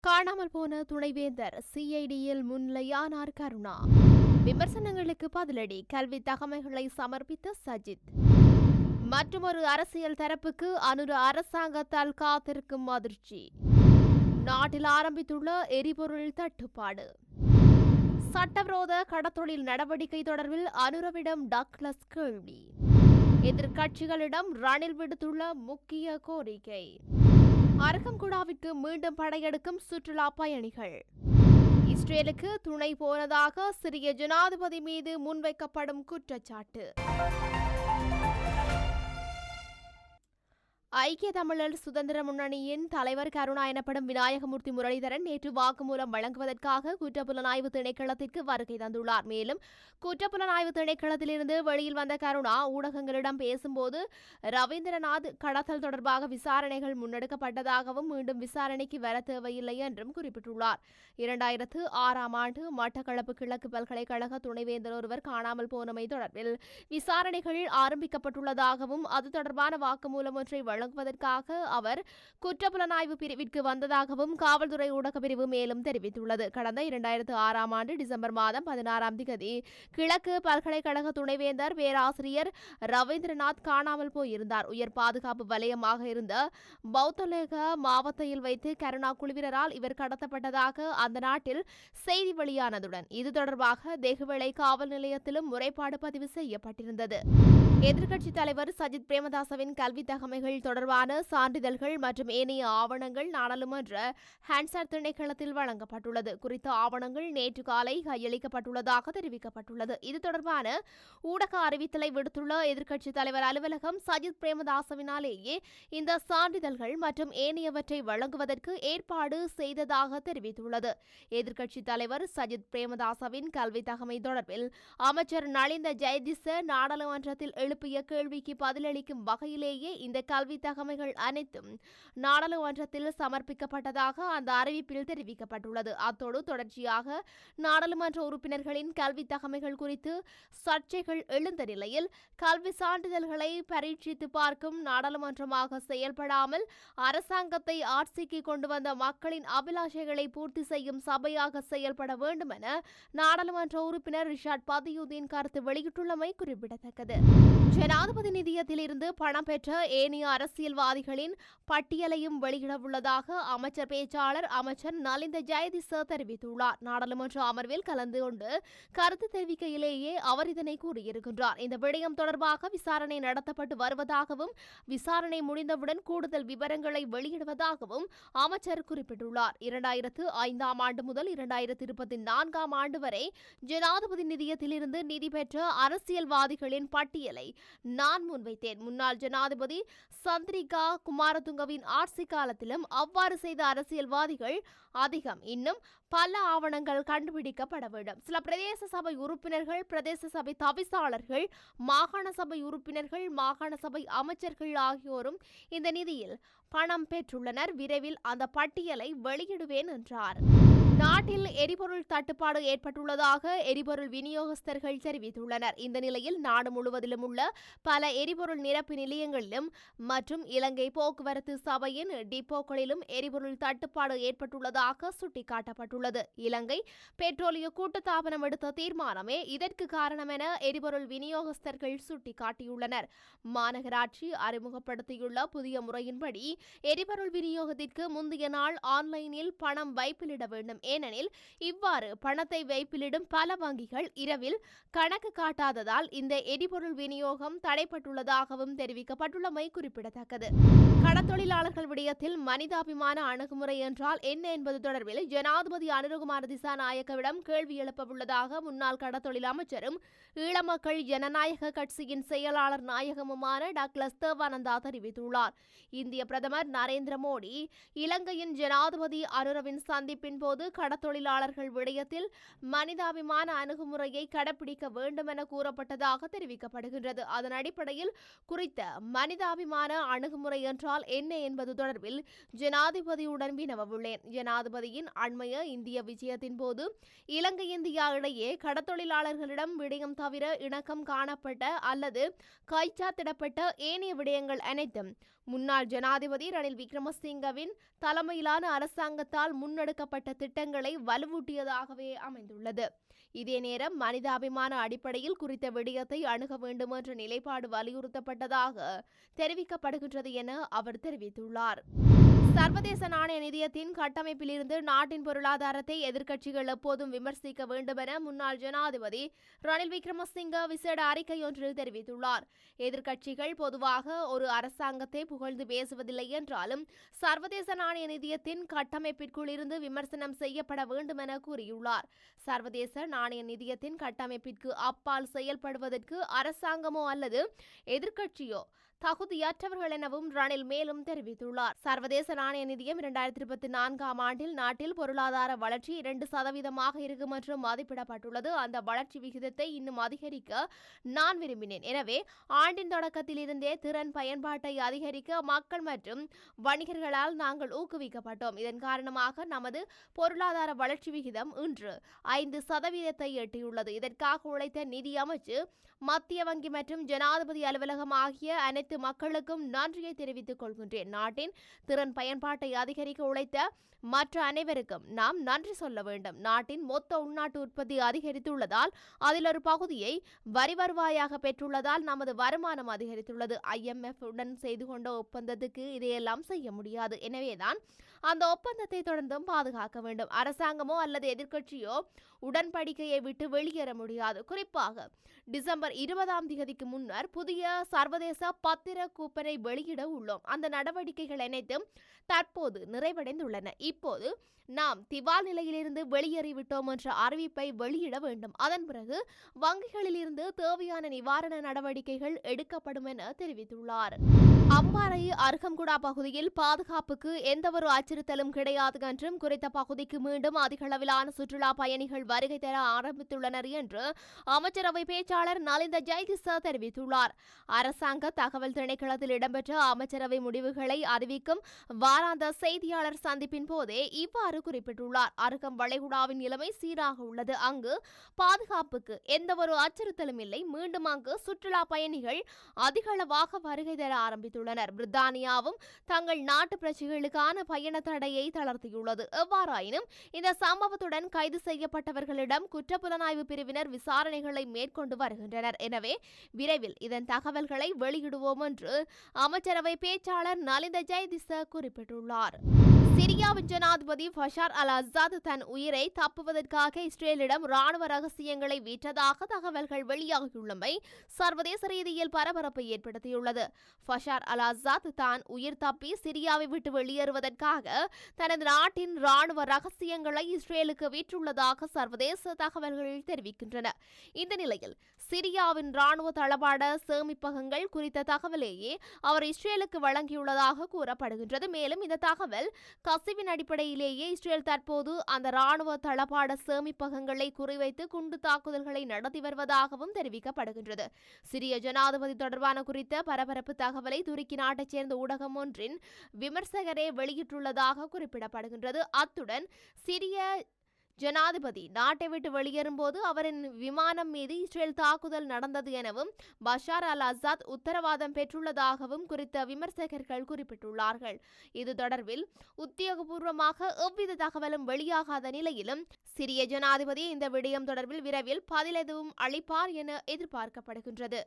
காணாமல் போன துணைவேந்தர் சிஐடியில் முன்னிலையானார் கருணா. விமர்சனங்களுக்கு பதிலடி கல்வி தகமைகளை சமர்ப்பித்த சஜித். மற்றுமொரு அரசியல் தரப்புக்கு அனுர அரசாங்கத்தால் காத்திருக்கும் அதிர்ச்சி. நாட்டில் ஆரம்பித்துள்ள எரிபொருள் தட்டுப்பாடு. சட்டவிரோத கடத்தொழில் நடவடிக்கை தொடர்பில் அனுரவிடம் டக்ளஸ் கேள்வி. எதிர்க்கட்சிகளிடம் ரணில் விடுத்துள்ள முக்கிய கோரிக்கை. அரக்கங்குடாவிற்கு மீண்டும் படையெடுக்கும் சுற்றுலா பயணிகள். இஸ்ரேலுக்கு துணை போனதாக சிரிய ஜனாதிபதி மீது முன்வைக்கப்படும் குற்றச்சாட்டு. ஐக்கிய தமிழர் சுதந்திர முன்னணியின் தலைவர் கருணா எனப்படும் விநாயகமூர்த்தி முரளிதரன் நேற்று வாக்குமூலம் வழங்குவதற்காக குற்றப்புலனாய்வு திணைக்களத்திற்கு வருகை தந்துள்ளார். மேலும் குற்றப்புலனாய்வு திணைக்களத்திலிருந்து வெளியில் வந்த கருணா ஊடகங்களிடம் பேசும்போது ரவீந்திரநாத் கடத்தல் தொடர்பாக விசாரணைகள் முன்னெடுக்கப்பட்டதாகவும் மீண்டும் விசாரணைக்கு வர தேவையில்லை என்றும் குறிப்பிட்டுள்ளார். இரண்டாயிரத்து ஆறாம் ஆண்டு மட்டக்களப்பு கிழக்கு பல்கலைக்கழக துணைவேந்தர் ஒருவர் காணாமல் போனமை தொடர்பில் விசாரணைகள் ஆரம்பிக்கப்பட்டுள்ளதாகவும் அது தொடர்பான வாக்குமூலம் ஒன்றை வழங்குவதற்காக அவர் குற்றப்புலனாய்வு பிரிவிற்கு வந்ததாகவும் காவல்துறை ஊடக பிரிவு மேலும் தெரிவித்துள்ளது. கடந்த இரண்டாயிரத்து ஆறாம் ஆண்டு டிசம்பர் மாதம் பதினாறாம் திகதி கிழக்கு பல்கலைக்கழக துணைவேந்தர் பேராசிரியர் ரவீந்திரநாத் காணாமல் போயிருந்தார். உயர் பாதுகாப்பு வலயமாக இருந்த பௌத்தலேக மாவட்டத்தில் வைத்து கருணா குழுவினரால் இவர் கடத்தப்பட்டதாக அந்த நாட்டில் செய்தி வெளியானதுடன் இது தொடர்பாக தேகுவேளை காவல் நிலையத்திலும் முறைப்பாடு பதிவு செய்யப்பட்டிருந்தது. எதிர்க்கட்சித் தலைவர் சஜித் பிரேமதாசவின் கல்வி தகமைகள் தொடர்பான சான்றிதழ்கள் மற்றும் ஏனைய ஆவணங்கள் நாடாளுமன்ற ஹான்சார் திணைக்களத்தில் வழங்கப்பட்டுள்ளது. குறித்த ஆவணங்கள் நேற்று காலை கையளிக்கப்பட்டுள்ளதாக தெரிவிக்கப்பட்டுள்ளது. இது தொடர்பான ஊடக அறிவித்தலை விடுத்துள்ள எதிர்க்கட்சித் தலைவர் அலுவலகம் சஜித் பிரேமதாசவினாலேயே இந்த சான்றிதழ்கள் மற்றும் ஏனையவற்றை வழங்குவதற்கு ஏற்பாடு செய்ததாக தெரிவித்துள்ளது. எதிர்க்கட்சித் தலைவர் சஜித் பிரேமதாசவின் கல்வி தகமை தொடர்பில் அமைச்சர் நளிந்த ஜெயதிச நாடாளுமன்றத்தில் எழுப்பிய கேள்விக்கு பதிலளிக்கும் வகையிலேயே இந்த கல்வி தகவல்கள் அனைத்தும் நாடாளுமன்றத்தில் சமர்ப்பிக்கப்பட்டதாக அந்த அறிவிப்பில் தெரிவிக்கப்பட்டுள்ளது. அத்தோடு தொடர்ச்சியாக நாடாளுமன்ற உறுப்பினர்களின் கல்வி தகமைகள் குறித்து சர்ச்சைகள் எழுந்த நிலையில் கல்வி சான்றிதழ்களை பரீட்சித்து பார்க்கும் நாடாளுமன்றமாக செயல்படாமல் அரசாங்கத்தை ஆட்சிக்கு கொண்டு வந்த மக்களின் அபிலாஷைகளை பூர்த்தி செய்யும் சபையாக செயல்பட வேண்டும் என நாடாளுமன்ற உறுப்பினர் ரிஷாட் பதியுதீன் கருத்து வெளியிட்டுள்ளமை குறிப்பிடத்தக்கது. ஜனாதிபதி நிதியத்திலிருந்து பணம் பெற்ற ஏனைய அரசு அரசியல்வாதிகளின் பட்டியலையும் வெளியிடவுள்ளதாக அமைச்சர் பேச்சாளர் அமைச்சர் நலிந்த ஜெயதிச தெரிவித்துள்ளார். நாடாளுமன்ற அமர்வில் கலந்து கொண்டு கருத்து தெரிவிக்கையிலேயே அவர் இதனை கூறியிருக்கின்றார். இந்த விடயம் தொடர்பாக விசாரணை நடத்தப்பட்டு வருவதாகவும் விசாரணை முடிந்தவுடன் கூடுதல் விவரங்களை வெளியிடுவதாகவும் அமைச்சர் குறிப்பிட்டுள்ளார். இரண்டாயிரத்து ஐந்தாம் ஆண்டு முதல் இரண்டாயிரத்து இருபத்தி நான்காம் ஆண்டு வரை ஜனாதிபதி நிதியத்திலிருந்து நிதி பெற்ற அரசியல்வாதிகளின் பட்டியலை நான் முன்வைத்தேன். முன்னாள் ஜனாதிபதி சந்திரிகா குமாரதுங்கவின் ஆட்சி காலத்திலும் அவ்வாறு செய்த அரசியல்வாதிகள் அதிகம். இன்னும் பல ஆவணங்கள் கண்டுபிடிக்கப்பட வேண்டும். சில பிரதேச சபை உறுப்பினர்கள் பிரதேச சபை தவிசாளர்கள் மாகாண சபை உறுப்பினர்கள் மாகாண சபை அமைச்சர்கள் ஆகியோரும் இந்த நிதியில் பணம் பெற்றுள்ளனர். விரைவில் அந்த பட்டியலை வெளியிடுவேன் என்றார். நாட்டில் எரிபொருள் தட்டுப்பாடு ஏற்பட்டுள்ளதாக எரிபொருள் விநியோகஸ்தர்கள் தெரிவித்துள்ளனர். இந்த நிலையில் நாடு முழுவதிலும் உள்ள பல எரிபொருள் நிரப்பு நிலையங்களிலும் மற்றும் இலங்கை போக்குவரத்து சபையின் டிப்போக்களிலும் எரிபொருள் தட்டுப்பாடு ஏற்பட்டுள்ளதாக சுட்டிக்காட்டப்பட்டுள்ளது. இலங்கை பெட்ரோலிய கூட்டுத்தாபனம் எடுத்த தீர்மானமே இதற்கு காரணம் என எரிபொருள் விநியோகஸ்தர்கள் சுட்டிக்காட்டியுள்ளனர். மாநகராட்சி அறிமுகப்படுத்தியுள்ள புதிய முறையின்படி எரிபொருள் விநியோகத்திற்கு முந்தைய நாள் ஆன்லைனில் பணம் வைப்பிலிட வேண்டும் ஏனெனில் இவ்வாறு பணத்தை வைப்பிலிடும் பல வங்கிகள் இரவில் கணக்கு காட்டாததால் இந்த எரிபொருள் விநியோகம் தடைப்பட்டுள்ளதாகவும் தெரிவிக்கப்பட்டுள்ளமை குறிப்பிடத்தக்கது. கடத்தொழிலாளர்கள் விடயத்தில் மனிதாபிமான அணுகுமுறை என்றால் என்ன என்பது தொடர்பில் ஜனாதிபதி அனுரகுமார திசாநாயக்கவிடம் கேள்வி எழுப்பவுள்ளதாக முன்னாள் கடத்தொழில் அமைச்சரும் ஈழமக்கள் ஜனநாயக கட்சியின் செயலாளர் நாயகமுமான டாக்லஸ் தேவானந்தா தெரிவித்துள்ளார். இந்திய பிரதமர் நரேந்திர மோடி இலங்கையின் ஜனாதிபதி அனுரவின் சந்திப்பின் போது கடத்தொழிலாளர்கள் விடயத்தில் மனிதாபிமான அணுகுமுறையை கடைபிடிக்க வேண்டும் என கூறப்பட்டதாக தெரிவிக்கப்படுகின்றது. அதன் அடிப்படையில் குறித்த மனிதாபிமான அணுகுமுறை என்றால் என்ன என்பது தொடர்பில் ஜனாதிபதியுடன் வினவவுள்ளேன். ஜனாதிபதியின் அண்மைய இந்திய விஜயத்தின் போது இலங்கை இந்தியா இடையே கடத்தொழிலாளர்களிடம் விடயம் தவிர இணக்கம் காணப்பட்ட அல்லது கைச்சாத்திடப்பட்ட ஏனைய விடயங்கள் அனைத்தும் முன்னாள் ஜனாதிபதி ரணில் விக்ரமசிங்கவின் தலைமையிலான அரசாங்கத்தால் முன்னெடுக்கப்பட்ட திட்டங்கள் வலுவூட்டியதாகவே அமைந்துள்ளது. இதே நேரம் மனிதாபிமான அடிப்படையில் குறித்த விடயத்தை அணுக வேண்டும் என்ற நிலைப்பாடு வலியுறுத்தப்பட்டதாக தெரிவிக்கப்படுகின்றது என அவர் தெரிவித்துள்ளார். சர்வதேச நாணய நிதியத்தின் கட்டமைப்பிலிருந்து நாட்டின் பொருளாதாரத்தை எதிர்க்கட்சிகள் எப்போதும் விமர்சிக்க வேண்டும் என முன்னாள் ஜனாதிபதி ரணில் விக்ரமசிங்க விசேட அறிக்கை ஒன்றில் தெரிவித்துள்ளார். எதிர்க்கட்சிகள் பொதுவாக ஒரு அரசாங்கத்தை புகழ்ந்து பேசுவதில்லை என்றாலும் சர்வதேச நாணய நிதியத்தின் கட்டமைப்பிற்குள் இருந்து விமர்சனம் செய்யப்பட வேண்டும் என கூறியுள்ளார். சர்வதேச நாணய நிதியத்தின் கட்டமைப்பிற்கு அப்பால் செயல்படுவதற்கு அரசாங்கமோ அல்லது எதிர்க்கட்சியோ தகுதியற்றவர்கள் எனவும் ரணில் மேலும் தெரிவித்துள்ளார். சர்வதேச நாணய நிதியம் இரண்டாயிரத்தி இருபத்தி நான்காம் ஆண்டில் நாட்டில் பொருளாதார வளர்ச்சி இரண்டு சதவீதமாக இருக்கும் என்று மதிப்பிடப்பட்டுள்ளது. அந்த வளர்ச்சி விகிதத்தை இன்னும் அதிகரிக்க நான் விரும்பினேன். எனவே ஆண்டின் தொடக்கத்தில் இருந்தே திறன் பயன்பாட்டை அதிகரிக்க மக்கள் மற்றும் வணிகர்களால் நாங்கள் ஊக்குவிக்கப்பட்டோம். இதன் காரணமாக நமது பொருளாதார வளர்ச்சி விகிதம் இன்று ஐந்து சதவீதத்தை எட்டியுள்ளது. இதற்காக உழைத்த நிதி அமைச்சு மத்திய வங்கி மற்றும் ஜனாதிபதி அலுவலகம் ஆகிய அனைத்து மக்களுக்கும் நன்றியை தெரிவித்துக் கொள்கின்றேன். நாட்டின் திறன் பயன்பாட்டை அதிகரிக்க உழைத்த மற்ற அனைவருக்கும் நாம் நன்றி சொல்ல வேண்டும். நாட்டின் மொத்த உள்நாட்டு உற்பத்தி அதிகரித்துள்ளதால் அதில் ஒரு பகுதியை வரி வருவாயாக பெற்றுள்ளதால் நமது வருமானம் அதிகரித்துள்ளது. ஐஎம்எஃப் உடன் செய்து கொண்ட ஒப்பந்தத்துக்கு இதையெல்லாம் செய்ய முடியாது. எனவேதான் அந்த ஒப்பந்தத்தை தொடர்ந்தும் பாதுகாக்க வேண்டும். அரசாங்கமோ அல்லது எதிர்க்கட்சியோ உடன்படிக்கையை விட்டு வெளியேற முடியாது. குறிப்பாக டிசம்பர் இருபதாம் தேதிக்கு முன்னர் புதிய சர்வதேச பத்திர கூப்பனை வெளியிட உள்ளோம். அந்த நடவடிக்கைகள் அனைத்தும் தற்போது நிறைவடைந்துள்ளன. இப்போது நாம் திவால் நிலையிலிருந்து வெளியேறிவிட்டோம் என்ற அறிவிப்பை வெளியிட வேண்டும். அதன் பிறகு வங்கிகளிலிருந்து தேவையான நிவாரண நடவடிக்கைகள் எடுக்கப்படும் என தெரிவித்துள்ளார். அம்பாறை அருகம்குடா பகுதியில் பாதுகாப்புக்கு எந்தவொரு அச்சுறுத்தலும் கிடையாது என்றும் குறித்த பகுதிக்கு மீண்டும் அதிகளவிலான சுற்றுலா பயணிகள் வருகை தர ஆரம்பித்துள்ளனர் என்று அமைச்சரவை பேச்சாளர் நலிந்த ஜெயதிச தெரிவித்துள்ளார். அரசாங்க தகவல் திணைக்களத்தில் இடம்பெற்ற அமைச்சரவை முடிவுகளை அறிவிக்கும் வாராந்த செய்தியாளர் சந்திப்பின் போதே இவ்வாறு குறிப்பிட்டுள்ளார். அருகம் வளைகுடாவின் நிலைமை சீராக உள்ளது. அங்கு பாதுகாப்புக்கு எந்தவொரு அச்சுறுத்தலும் இல்லை. மீண்டும் அங்கு சுற்றுலா பயணிகள் அதிகளவாக வருகை தர ஆரம்பித்துள்ளனர். பிரித்தானியாவும் தங்கள் நாட்டு பிரச்சனைகளுக்கான பயண தடையை தளர்த்தியுள்ளது. எவ்வாறாயினும் இந்த சம்பவத்துடன் கைது செய்யப்பட்டவர்களிடம் குற்றப்புலனாய்வு பிரிவினர் விசாரணைகளை மேற்கொண்டு வருகின்றனர். எனவே விரைவில் இதன் தகவல்களை வெளியிடுவோம் என்று அமைச்சரவை பேச்சாளர் நலிந்த ஜெயதிச குறிப்பிட்டுள்ளார். சிரியாவின் ஜனாதிபதி பஷார் அல் அசாத் தன் உயிரை தப்புவதற்காக இஸ்ரேலிடம் ராணுவ ரகசியங்களை விற்றதாக தகவல்கள் வெளியாகியுள்ளமை சர்வதேச ரீதியில் பரபரப்பை ஏற்படுத்தியுள்ளது. பஷார் அல் அசாத் தான் உயிர் தப்பி சிரியாவை விட்டு வெளியேறுவதற்காக தனது நாட்டின் ராணுவ ரகசியங்களை இஸ்ரேலுக்கு விற்றுள்ளதாக சர்வதேச தகவல்கள் தெரிவிக்கின்றன. இந்த நிலையில் சிரியாவின் ராணுவ தளபாட சேமிப்பகங்கள் குறித்த தகவலேயே அவர் இஸ்ரேலுக்கு வழங்கியுள்ளதாக கூறப்படுகின்றது. மேலும் இந்த தகவல் கசிவின் அடிப்படையிலேயே இஸ்ரேல் தற்போது அந்த ராணுவ தளபாட சேமிப்பகங்களை குறிவைத்து குண்டு தாக்குதல்களை நடத்தி வருவதாகவும் தெரிவிக்கப்படுகின்றது. சிரிய ஜனாதிபதி தொடர்பான குறித்த பரபரப்பு தகவலை துருக்கி நாட்டைச் சேர்ந்த ஊடகம் ஒன்றின் விமர்சகரே வெளியிட்டுள்ளதாக குறிப்பிடப்படுகின்றது. அத்துடன் சிரிய ஜனாதிபதி நாட்டை விட்டு வெளியேறும்போது அவரின் விமானம் மீது இஸ்ரேல் தாக்குதல் நடந்தது எனவும் பஷார் அல் அசாத் உத்தரவாதம் பெற்றுள்ளதாகவும் குறித்த விமர்சகர்கள் குறிப்பிட்டுள்ளார்கள். இது தொடர்பில் உத்தியோகபூர்வமாக எவ்வித தகவலும் வெளியாகாத நிலையிலும் சிரிய ஜனாதிபதி இந்த விடயம் தொடர்பில் விரைவில் பதில் எதுவும் அளிப்பார் என எதிர்பார்க்கப்படுகின்றது.